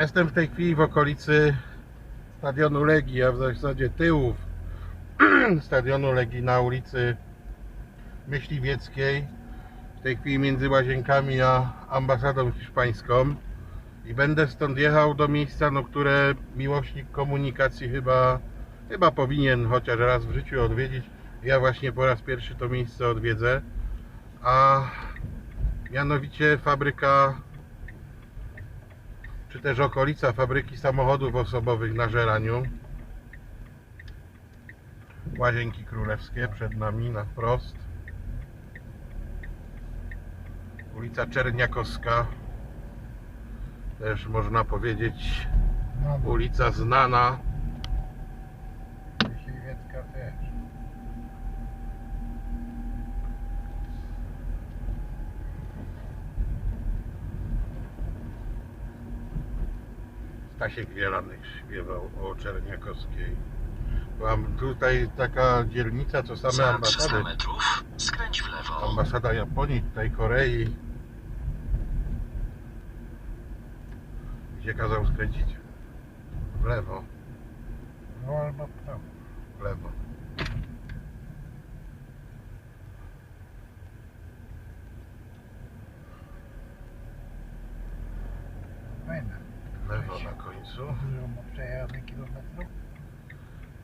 Jestem w tej chwili w okolicy stadionu Legii, a w zasadzie tyłów stadionu Legii na ulicy Myśliwieckiej. W tej chwili między Łazienkami a ambasadą hiszpańską. I będę stąd jechał do miejsca, no, które miłośnik komunikacji chyba, chyba powinien chociaż raz w życiu odwiedzić. Ja właśnie po raz pierwszy to miejsce odwiedzę. A mianowicie fabryka czy też okolica fabryki samochodów osobowych na Żeraniu. Łazienki Królewskie przed nami na wprost. Ulica Czerniakowska. Też można powiedzieć ulica znana. Myśliwiecka też. Stasiek Wielanek śpiewał o Czerniakowskiej. Byłam tutaj taka dzielnica, co same Za 300 ambasady. metrów skręć w lewo. Ambasada Japonii, tutaj Korei. Gdzie kazał skręcić? W lewo, No albo w prawo. w lewo. Fajne. W lewo końcu. Dużo ma przejechane kilometrów.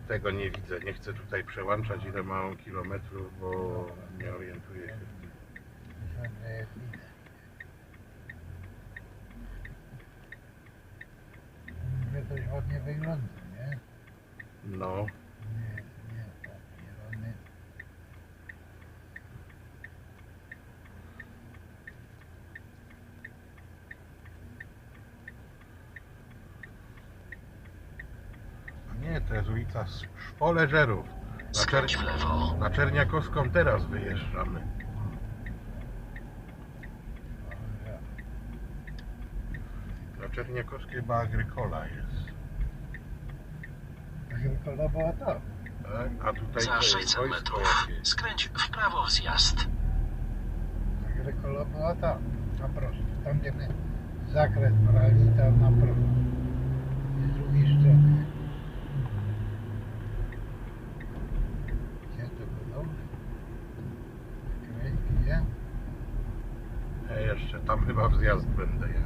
Tego nie widzę. Nie chcę tutaj przełączać ile mam kilometrów, bo nie orientuję się. Myślałem, że jest ile. Mówię, coś ładnie wygląda, nie? No, Nie, nie, papierony. a Sz- Szpoleżerów. Na, Czer- na Czerniakowską teraz wyjeżdżamy. Na Czerniakowskiej chyba Agrykola jest. Agrykola była tam. Tak? A tutaj Za to jest 600 wojsko metrów skręć w prawo wzjazd. Agrykola była tam, na prosto. Tam gdzie my zakręt brali, tam na prosto. I z drugiej strony. Gdzie to było? Kraj, gdzie? Ja jeszcze tam chyba w zjazd będę jechał.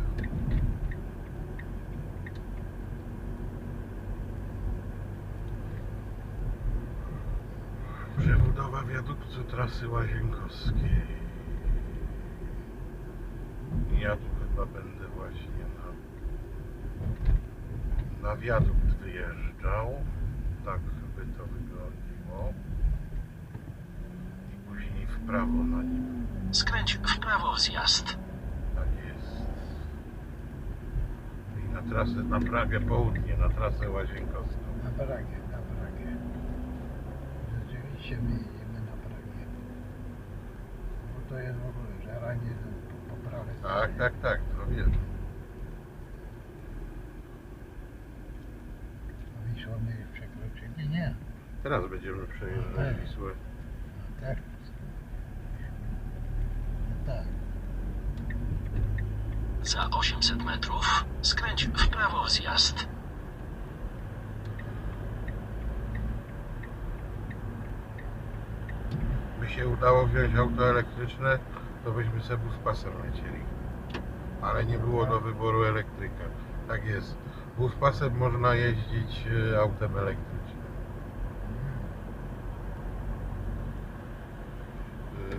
Przebudowa wiaduktu trasy Łazienkowskiej. Ja tu chyba będę właśnie na, na wiadukt wyjeżdżał. Tak by to wyglądało. I później w prawo na nim. Skręć w prawo wzjazd. Tak jest. I na trasę, na Pragę Południe, na trasę Łazienkowską. Na Pragę, na Pragę. Rzeczywiście my jedziemy na Pragę. Bo to jest w ogóle żaranie po, po prawej Tak, stronie. tak, tak, to wiem. A Wisłą my już przekroczyli? Nie. Teraz będziemy przejeżdżać Tak. Wisłę. No tak. No tak. Za 800 metrów skręć w prawo wzjazd. By się udało wziąć auto elektryczne, to byśmy sobie bus pasem lecieli. Ale nie było do wyboru elektryka. Tak jest. Bus pasem można jeździć e, autem elektrycznym.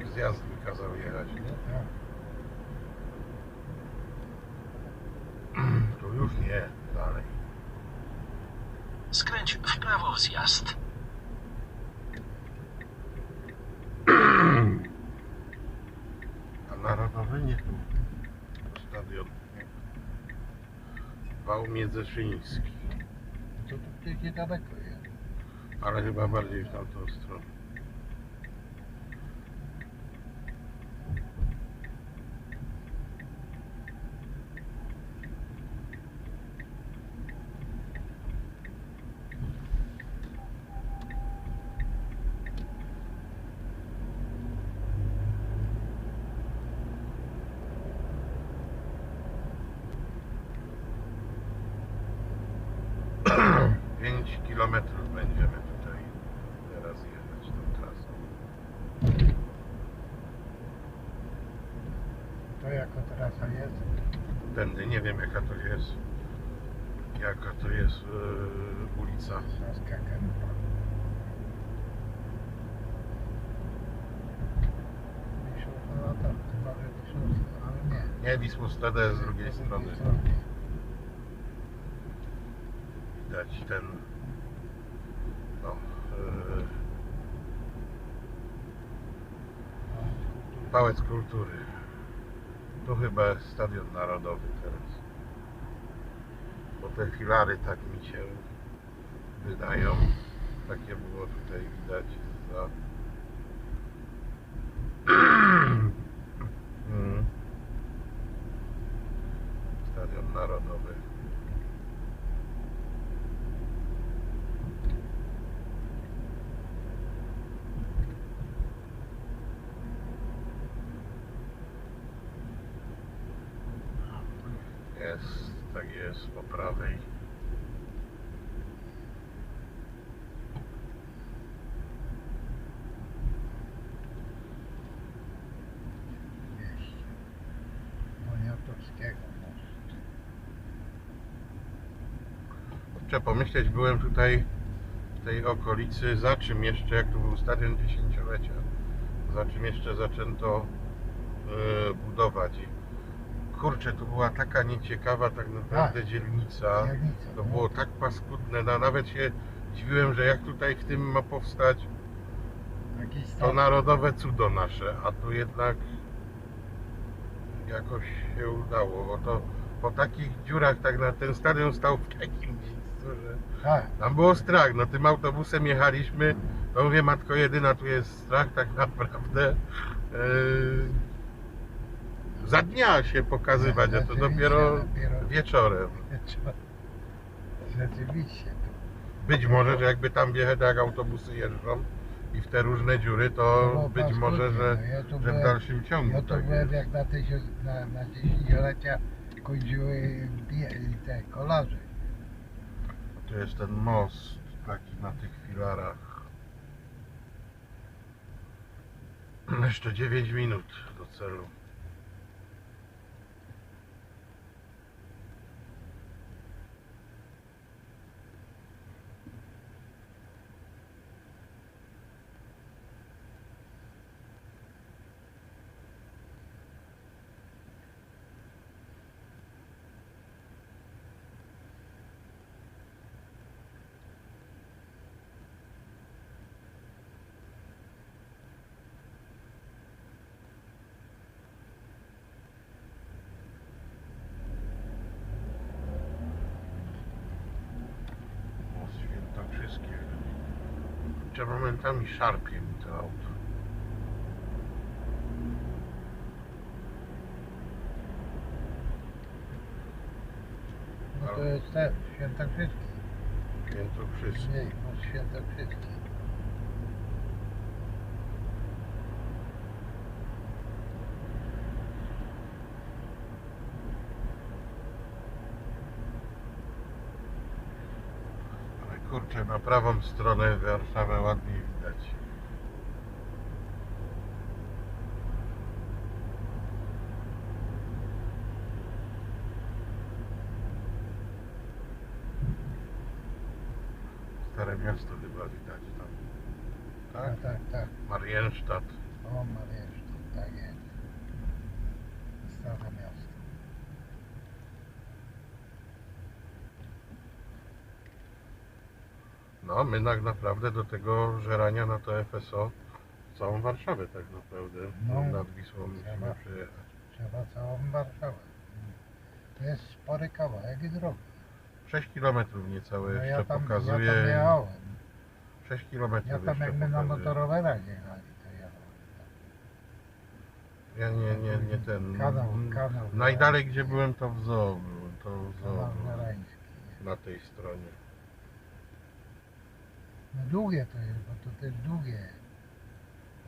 E, zjazd wykazał jechać, nie? Tak. Tu już nie, dalej. Skręć w prawo wzjazd. A narodowy nie tu. Stadion. Wał Miedzeszyński. To tu gdzieś niedaleko jest. Ale chyba bardziej w tamtą stronę. Trasa jest. Tędy nie wiem jaka to jest. Jaka to jest yy, ulica. Nie. Nie, Wisłostede z drugiej strony. Widać ten no, yy, Pałac Kultury. Tu chyba jest Stadion Narodowy teraz. Bo te filary tak mi się wydają. Takie było tutaj widać za... Mm. Stadion Narodowy. Jest, tak jest, po prawej. Trzeba pomyśleć, byłem tutaj w tej okolicy, za czym jeszcze, jak tu był stadion dziesięciolecia, za czym jeszcze zaczęto e, budować. Kurczę, to była taka nieciekawa tak naprawdę Tak. dzielnica. Dzielnica, To no. było tak paskudne, no, nawet się dziwiłem, że jak tutaj w tym ma powstać to narodowe cudo nasze, a tu jednak jakoś się udało, bo to po takich dziurach tak na ten stadion stał w takim miejscu, że Tak. tam było strach, no tym autobusem jechaliśmy, to mówię matko jedyna, tu jest strach tak naprawdę yy, za dnia się pokazywać, a to dopiero dopiero- wieczorem. Rzeczywiście. Być może, że jakby tam wjechać, jak autobusy jeżdżą i w te różne dziury, to było być może, że, no ja że w byłem- dalszym ciągu Ja to tak byłem jak na, tysiąc, na, na dziesięciolecia kończyły te kolarze. To jest ten most taki na tych filarach. Jeszcze 9 minut do celu. Most Świętokrzyskie. Czy momentami szarpie mi to auto. No to jest ten, Świętokrzyski. Świętokrzyski. Nie, Świętokrzyski. Ale kurczę, na prawą stronę Warszawę ładnie widać. Stare miasto chyba widać tam. Tak? Tak, tak, tak. Marienstadt. O Marieszta, tak jest. Stare miasto. No, my tak naprawdę do tego żerania na to FSO całą Warszawę tak naprawdę No, nad Wisłą musimy trzeba. przejechać. Trzeba całą Warszawę. To jest spory kawałek drogi. 6 km niecałe No jeszcze ja tam, pokazuje. ja tam jechałem. 6 km Ja tam jeszcze jak my na motorowerach jechali, to jechałem. Ja nie, nie, nie ten. Kanał, kanał. Najdalej gdzie byłem to w zoo to w zoo Kanał na tej stronie. Długie to jest, bo to też długie.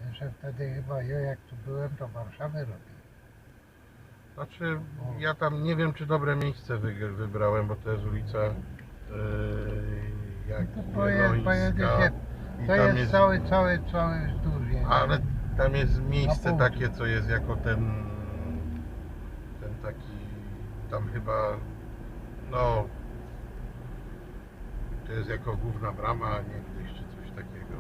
Jeszcze wtedy chyba ja jak tu byłem, to Warszawę robił. Znaczy ja tam nie wiem czy dobre miejsce wy, wybrałem, bo to jest ulica yy, jak To pojedzie, pojedzie się. I To jest, jest, cały, cały, cały wzdłuż ale tam jest miejsce takie, co jest jako ten, ten taki, tam chyba, no, to jest jako główna brama niegdyś, czy coś takiego.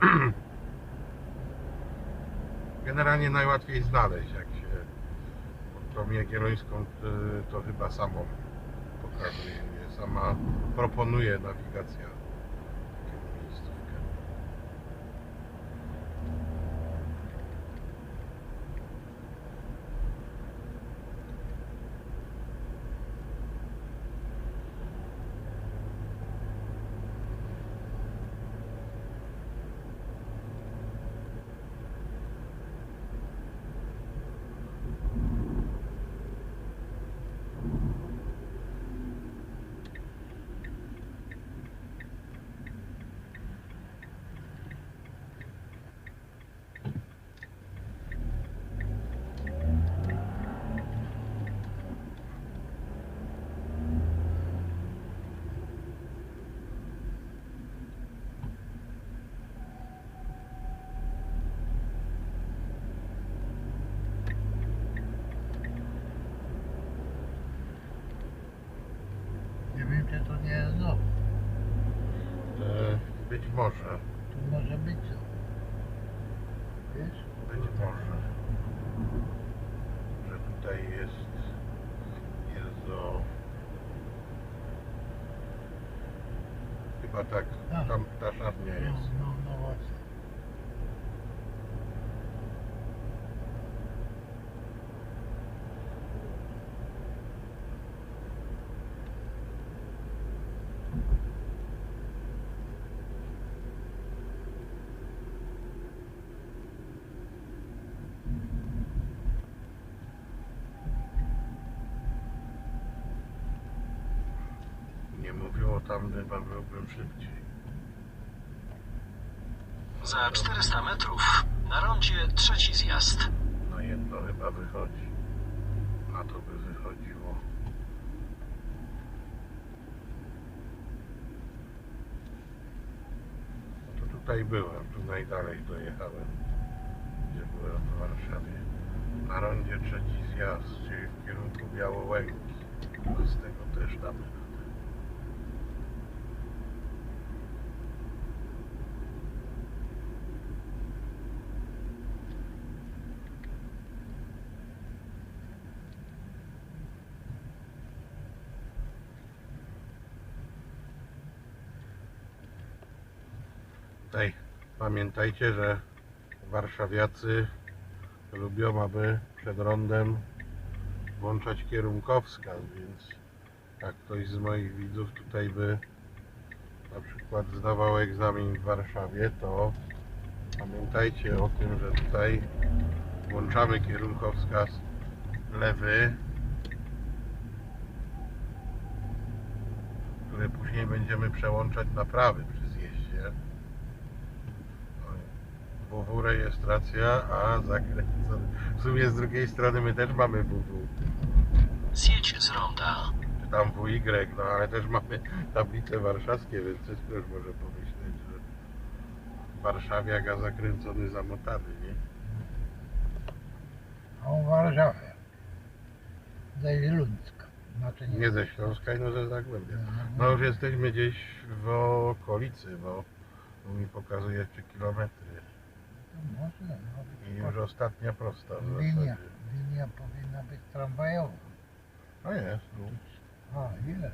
Generalnie najłatwiej znaleźć, jak się tą Jagiellońską, y, to chyba samo pokazuje, sama proponuje nawigacja Nie wiem, czy to nie jest znowu. E, Być może, Tu może być co. Wiesz? być może, że tutaj jest, jest zo... Chyba tak, tam ptaszarnia No, jest. no, no właśnie. Nie mówiło tam, chyba byłbym szybciej. Za 400 metrów na rondzie trzeci zjazd. No jedno chyba wychodzi. Na to by wychodziło. No to tutaj byłem, tu najdalej dojechałem, gdzie byłem w Warszawie. Na rondzie trzeci zjazd, czyli w kierunku Białołęki. Z tego też damy Tutaj pamiętajcie, że warszawiacy lubią, aby przed rondem włączać kierunkowskaz, więc jak ktoś z moich widzów tutaj by na przykład zdawał egzamin w Warszawie, to pamiętajcie o tym, że tutaj włączamy kierunkowskaz lewy, który później będziemy przełączać na prawy przy zjeździe. WW rejestracja, a zakręcony. W sumie z drugiej strony my też mamy WW. Zjedź z ronda. Czy tam WY, no ale też mamy tablice warszawskie, więc coś też może pomyśleć, że warszawiak, a zakręcony zamotany, nie? A on w Warszawie. Ze Źluńska. Znaczy nie. Nie ze Śląska, no ze Zagłębia. No już jesteśmy gdzieś w okolicy, bo tu mi pokazuje 3 kilometry. No. I już ostatnia prosta w Linia, zasadzie. linia powinna być tramwajowa. No jest, tu. A, ile?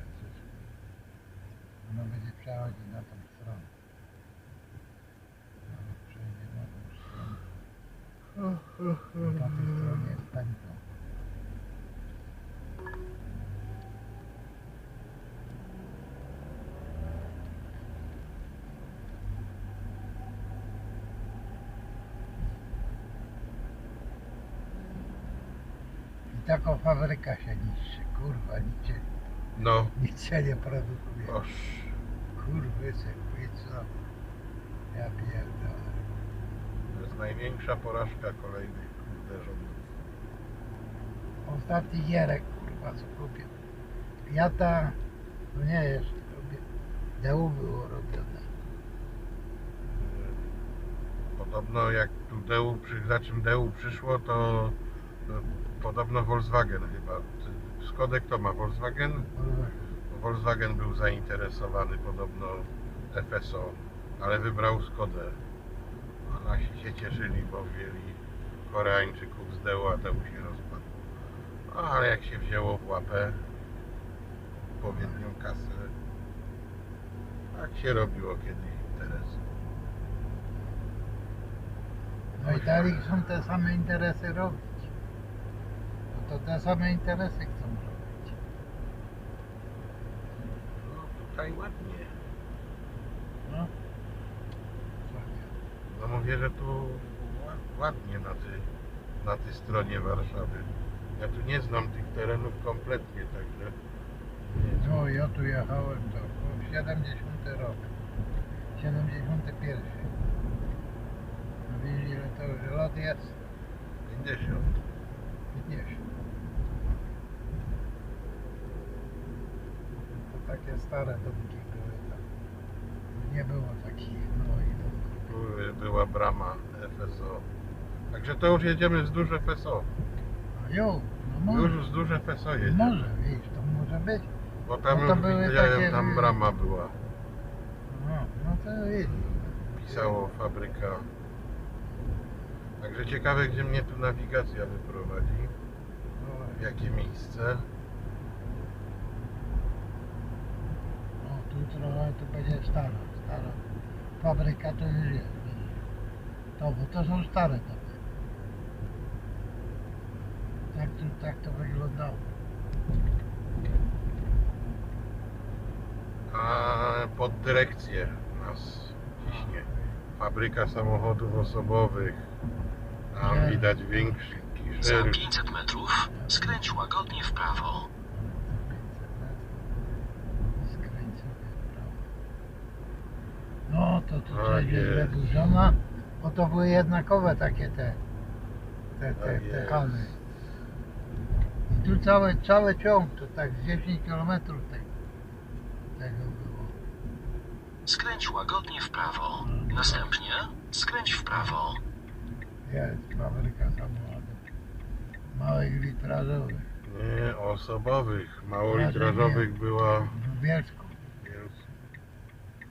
Ona będzie przechodzić na tą stronę. No, przejdzie na tą stronę. Na tej stronie jest pętlo. Taką fabryka się niszczy. Kurwa, nic się, No, nic się nie produkuje. oż. Kurwy chwycą. Ja pierdolę. To jest największa porażka kolejnych kurde rządów. Ostatni gierek, kurwa, co kupię. Jata, no nie jest, robię, DU było robione. Podobno jak tu DEU, przy, za czym DEU przyszło, to podobno Volkswagen chyba. Ty- Skodek to ma Volkswagen? Volkswagen był zainteresowany podobno FSO, ale wybrał Skodę. A nasi się cieszyli, bo wzięli Koreańczyków z DEU, a DEU się rozpadł. No, ale jak się wzięło w łapę odpowiednią kasę, tak się robiło kiedyś interes. No i dalej chcą te same interesy robić. To te same interesy chcą robić. No tutaj ładnie. No. No mówię, że tu ła- ładnie na tej, na tej stronie Warszawy. Ja tu nie znam tych terenów kompletnie, także. No ja tu jechałem to w 70 rok. 71. No widzisz ile to już lat jest? 50. 50. Takie stare domki były tam. Nie było takich nowych domków. Tu była brama FSO. Także to już jedziemy wzdłuż FSO. A jo, no może. Już wzdłuż FSO jedziemy. Może, widzisz, to może być. Bo tam No to już były widziałem, takie- tam brama była. No, no to widzisz. Pisało fabryka. Także ciekawe, gdzie mnie tu nawigacja wyprowadzi. No, W jakie miejsce. Trochę to będzie stara, stara. Fabryka to już jest. To, bo to są stare domy. Tak to, tak to wyglądało. A pod dyrekcję nas ciśnie. Fabryka samochodów osobowych. Tam widać większy Za szyld. 500 metrów skręć łagodnie w prawo. Skręć sobie w prawo. No to tu coś jest jest. wyburzona. Bo to były jednakowe takie te, te, te, te hamy. I tu cały, cały ciąg, to tak z 10 km tego, tego było. Skręć łagodnie w prawo. Następnie skręć w prawo. Jest fabryka samochodów. Małych litrażowych. Nie, osobowych. Małolitrażowych była. W Bielsku.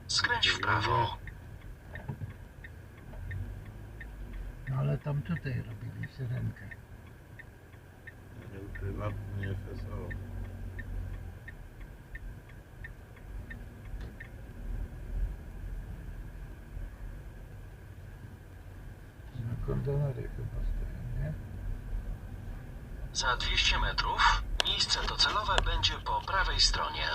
Skręć w prawo. No ale tam tutaj robili syrenkę. nie wiem, prywatnie FSO. Na kontenery chyba stoją, nie? Za 200 metrów miejsce docelowe będzie po prawej stronie.